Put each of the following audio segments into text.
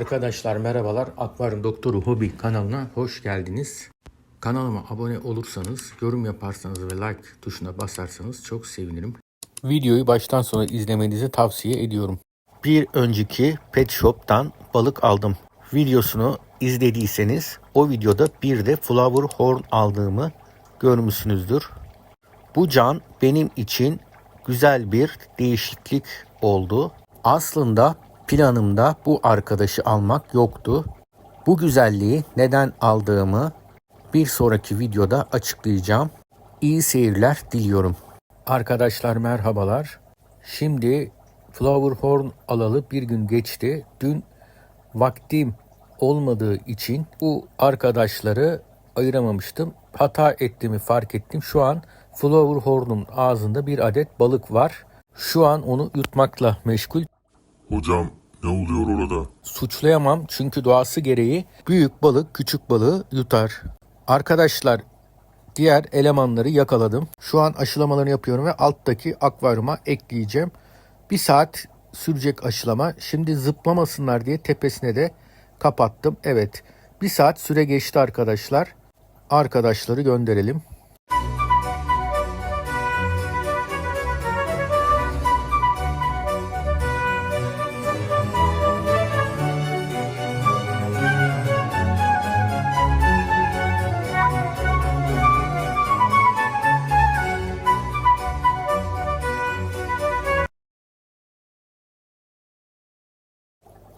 Arkadaşlar merhabalar. Akvaryum Doktoru Hobi kanalına hoş geldiniz. Kanalıma abone olursanız, yorum yaparsanız ve like tuşuna basarsanız çok sevinirim. Videoyu baştan sona izlemenizi tavsiye ediyorum. Bir önceki Pet Shop'tan balık aldım. Videosunu izlediyseniz o videoda bir de Flower Horn aldığımı görmüşsünüzdür. Bu can benim için güzel bir değişiklik oldu. Aslında planımda bu arkadaşı almak yoktu. Bu güzelliği neden aldığımı bir sonraki videoda açıklayacağım. İyi seyirler diliyorum. Arkadaşlar merhabalar. Şimdi Flower Horn alalı bir gün geçti. Dün vaktim olmadığı için bu arkadaşları ayıramamıştım. Hata ettiğimi fark ettim. Şu an Flower Horn'un ağzında bir adet balık var. Şu an onu yutmakla meşgul. Hocam ne oluyor orada? Suçlayamam çünkü doğası gereği büyük balık küçük balığı yutar. Arkadaşlar diğer elemanları yakaladım. Şu an aşılamalarını yapıyorum ve alttaki akvaryuma ekleyeceğim. Bir saat sürecek aşılama. Şimdi zıplamasınlar diye tepesine de kapattım. Evet bir saat süre geçti arkadaşlar. Arkadaşları gönderelim.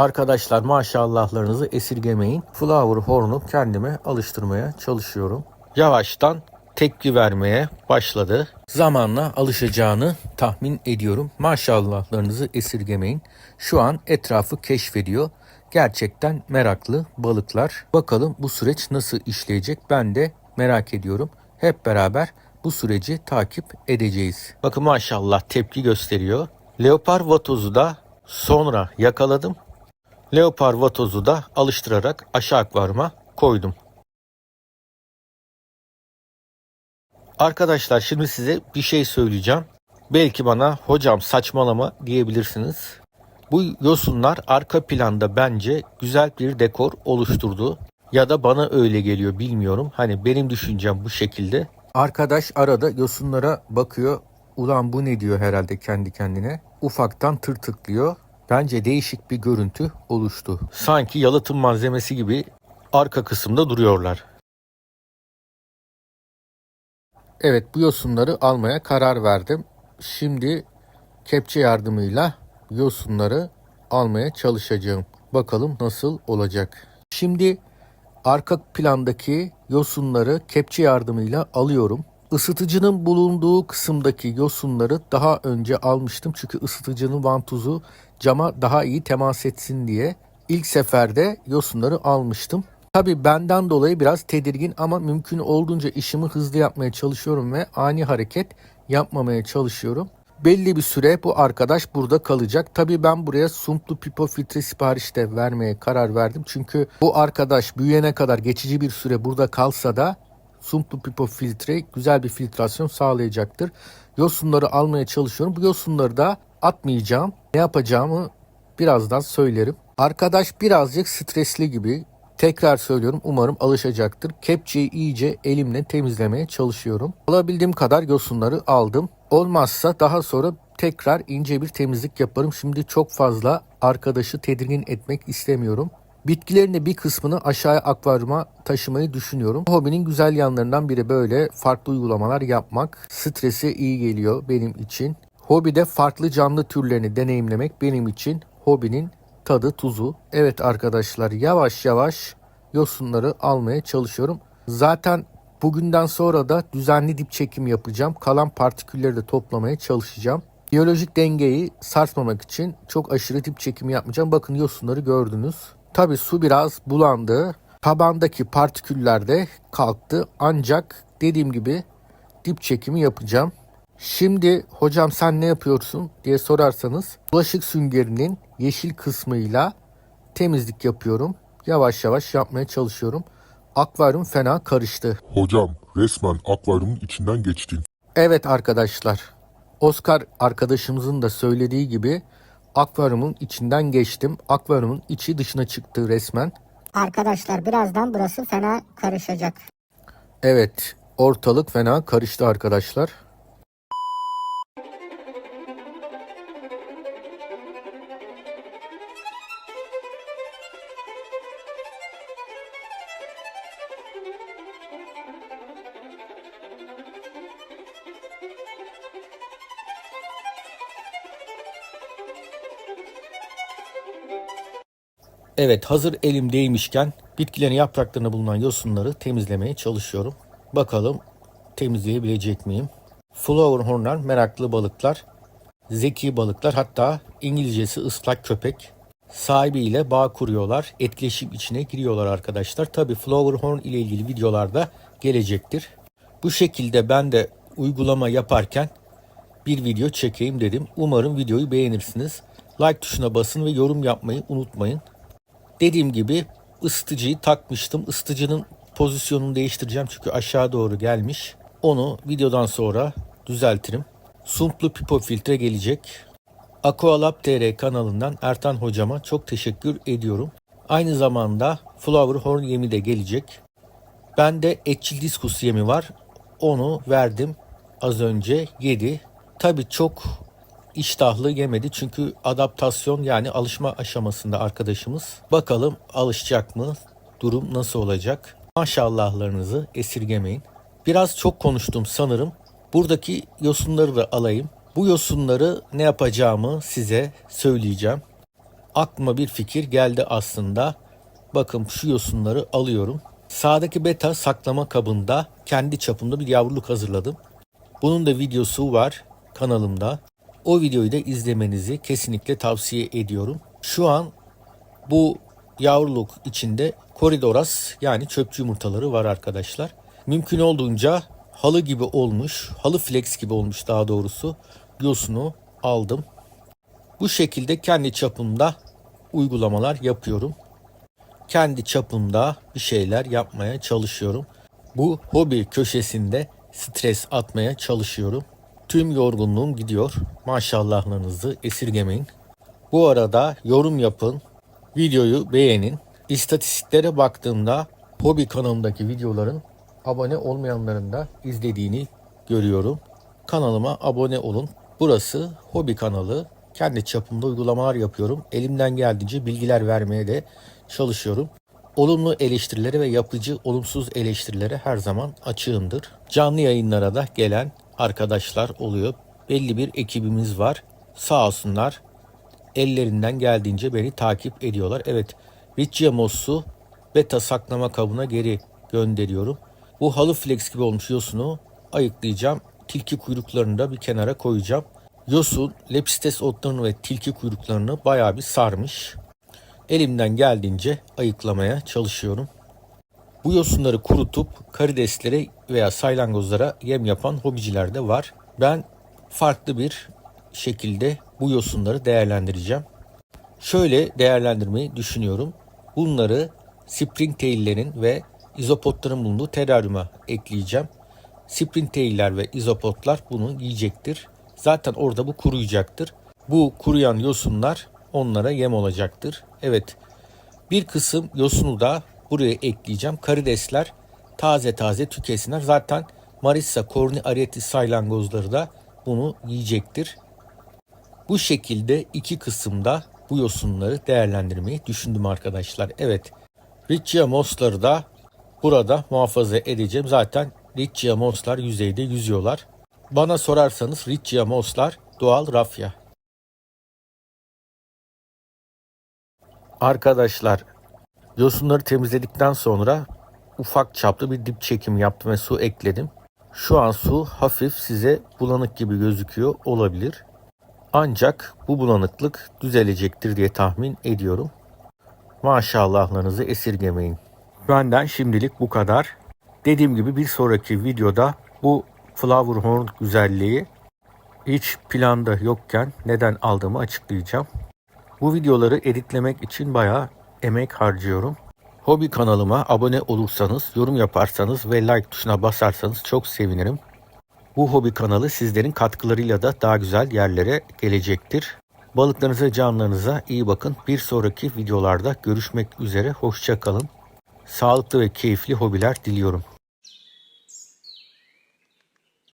Arkadaşlar maşallahlarınızı esirgemeyin. Flower Horn'u kendime alıştırmaya çalışıyorum. Yavaştan tepki vermeye başladı. Zamanla alışacağını tahmin ediyorum. Maşallahlarınızı esirgemeyin. Şu an etrafı keşfediyor. Gerçekten meraklı balıklar. Bakalım bu süreç nasıl işleyecek ben de merak ediyorum. Hep beraber bu süreci takip edeceğiz. Bakın maşallah tepki gösteriyor. Leopar vatozu da sonra yakaladım. Leopar vatozu da alıştırarak aşağı akvaryuma koydum. Arkadaşlar şimdi size bir şey söyleyeceğim. Belki bana hocam saçmalama diyebilirsiniz. Bu yosunlar arka planda bence güzel bir dekor oluşturdu. Ya da bana öyle geliyor bilmiyorum. Hani benim düşüncem bu şekilde. Arkadaş arada yosunlara bakıyor. Ulan bu ne diyor herhalde kendi kendine. Ufaktan tırtıklıyor. Bence değişik bir görüntü oluştu. Sanki yalıtım malzemesi gibi arka kısımda duruyorlar. Evet bu yosunları almaya karar verdim. Şimdi kepçe yardımıyla yosunları almaya çalışacağım. Bakalım nasıl olacak. Şimdi arka plandaki yosunları kepçe yardımıyla alıyorum. Isıtıcının bulunduğu kısımdaki yosunları daha önce almıştım. Çünkü ısıtıcının vantuzu cama daha iyi temas etsin diye. İlk seferde yosunları almıştım. Tabi benden dolayı biraz tedirgin ama mümkün olduğunca işimi hızlı yapmaya çalışıyorum ve ani hareket yapmamaya çalışıyorum. Belli bir süre bu arkadaş burada kalacak. Tabi ben buraya sumplu pipo filtre sipariş de vermeye karar verdim. Çünkü bu arkadaş büyüyene kadar geçici bir süre burada kalsa da sumplu pipo filtre güzel bir filtrasyon sağlayacaktır. Yosunları almaya çalışıyorum. Bu yosunları da atmayacağım. Ne yapacağımı birazdan söylerim. Arkadaş birazcık stresli gibi. Tekrar söylüyorum umarım alışacaktır. Kepçeyi iyice elimle temizlemeye çalışıyorum. Alabildiğim kadar yosunları aldım. Olmazsa daha sonra tekrar ince bir temizlik yaparım. Şimdi çok fazla arkadaşı tedirgin etmek istemiyorum. Bitkilerin de bir kısmını aşağıya akvaryuma taşımayı düşünüyorum. Hobinin güzel yanlarından biri böyle farklı uygulamalar yapmak. Strese iyi geliyor benim için. Hobide farklı canlı türlerini deneyimlemek benim için hobinin tadı tuzu. Evet arkadaşlar yavaş yavaş yosunları almaya çalışıyorum. Zaten bugünden sonra da düzenli dip çekim yapacağım. Kalan partikülleri de toplamaya çalışacağım. Biyolojik dengeyi sarsmamak için çok aşırı dip çekimi yapmayacağım. Bakın yosunları gördünüz. Tabi su biraz bulandı. Tabandaki partiküller de kalktı. Ancak dediğim gibi dip çekimi yapacağım. Şimdi hocam sen ne yapıyorsun diye sorarsanız bulaşık süngerinin yeşil kısmıyla temizlik yapıyorum. Yavaş yavaş yapmaya çalışıyorum. Akvaryum fena karıştı. Hocam resmen akvaryumun içinden geçtin. Evet arkadaşlar. Oscar arkadaşımızın da söylediği gibi akvaryumun içinden geçtim. Akvaryumun içi dışına çıktı resmen. Arkadaşlar birazdan burası fena karışacak. Evet, ortalık fena karıştı arkadaşlar. Evet hazır elimdeymişken bitkilerin yapraklarında bulunan yosunları temizlemeye çalışıyorum. Bakalım temizleyebilecek miyim? Flowerhornlar meraklı balıklar, zeki balıklar hatta İngilizcesi ıslak köpek. Sahibiyle bağ kuruyorlar, etkileşim içine giriyorlar arkadaşlar. Tabi Flowerhorn ile ilgili videolarda gelecektir. Bu şekilde ben de uygulama yaparken bir video çekeyim dedim. Umarım videoyu beğenirsiniz. Like tuşuna basın ve yorum yapmayı unutmayın. Dediğim gibi ısıtıcıyı takmıştım. Isıtıcının pozisyonunu değiştireceğim çünkü aşağı doğru gelmiş. Onu videodan sonra düzeltirim. Sumplu pipo filtre gelecek. Aqualab TR kanalından Ertan hocama çok teşekkür ediyorum. Aynı zamanda Flower Horn yemi de gelecek. Bende etçil diskus yemi var. Onu verdim. Az önce yedi. Tabi çok iştahlı yemedi çünkü adaptasyon yani alışma aşamasında arkadaşımız. Bakalım alışacak mı? Durum nasıl olacak? Maşallahlarınızı esirgemeyin. Biraz çok konuştum sanırım. Buradaki yosunları da alayım. Bu yosunları ne yapacağımı size söyleyeceğim. Aklıma bir fikir geldi aslında. Bakın şu yosunları alıyorum. Sağdaki beta saklama kabında kendi çapımda bir yavruluk hazırladım. Bunun da videosu var kanalımda. O videoyu da izlemenizi kesinlikle tavsiye ediyorum. Şu an bu yavruluk içinde koridoras yani çöpçü yumurtaları var arkadaşlar. Mümkün olduğunca halı gibi olmuş, halı flex gibi olmuş daha doğrusu yosunu aldım. Bu şekilde kendi çapımda uygulamalar yapıyorum. Kendi çapımda bir şeyler yapmaya çalışıyorum. Bu hobi köşesinde stres atmaya çalışıyorum. Tüm yorgunluğum gidiyor. Maşallahlarınızı esirgemeyin. Bu arada yorum yapın, videoyu beğenin. İstatistiklere baktığımda hobi kanalımdaki videoların abone olmayanların da izlediğini görüyorum. Kanalıma abone olun. Burası hobi kanalı. Kendi çapımda uygulamalar yapıyorum. Elimden geldiğince bilgiler vermeye de çalışıyorum. Olumlu eleştirilere ve yapıcı olumsuz eleştirilere her zaman açığımdır. Canlı yayınlara da gelen arkadaşlar oluyor. Belli bir ekibimiz var. Sağ olsunlar. Ellerinden geldiğince beni takip ediyorlar. Evet, Richie beta saklama kabına geri gönderiyorum. Bu halı flex gibi olmuş yosunu ayıklayacağım. Tilki kuyruklarını da bir kenara koyacağım. Yosun, lepistes otlarını ve tilki kuyruklarını bayağı bir sarmış. Elimden geldiğince ayıklamaya çalışıyorum. Bu yosunları kurutup karideslere veya saylangozlara yem yapan hobiciler de var. Ben farklı bir şekilde bu yosunları değerlendireceğim. Şöyle değerlendirmeyi düşünüyorum. Bunları springtail'lerin ve izopotların bulunduğu teraryuma ekleyeceğim. Springtail'ler ve izopotlar bunu yiyecektir. Zaten orada bu kuruyacaktır. Bu kuruyan yosunlar onlara yem olacaktır. Evet bir kısım yosunu da buraya ekleyeceğim. Karidesler taze taze tükesinler. Zaten Marissa corni arietis saylangozları da bunu yiyecektir. Bu şekilde iki kısımda bu yosunları değerlendirmeyi düşündüm arkadaşlar. Evet Richia mossları da burada muhafaza edeceğim. Zaten Richia mosslar yüzeyde yüzüyorlar. Bana sorarsanız Richia mosslar doğal rafya. Arkadaşlar yosunları temizledikten sonra ufak çaplı bir dip çekim yaptım ve su ekledim. Şu an su hafif size bulanık gibi gözüküyor olabilir. Ancak bu bulanıklık düzelecektir diye tahmin ediyorum. Maşallahlarınızı esirgemeyin. Benden şimdilik bu kadar. Dediğim gibi bir sonraki videoda bu Flowerhorn güzelliği hiç planda yokken neden aldığımı açıklayacağım. Bu videoları editlemek için bayağı emek harcıyorum. Hobi kanalıma abone olursanız, yorum yaparsanız ve like tuşuna basarsanız çok sevinirim. Bu hobi kanalı sizlerin katkılarıyla da daha güzel yerlere gelecektir. Balıklarınıza, canlarınıza iyi bakın. Bir sonraki videolarda görüşmek üzere. Hoşça kalın. Sağlıklı ve keyifli hobiler diliyorum.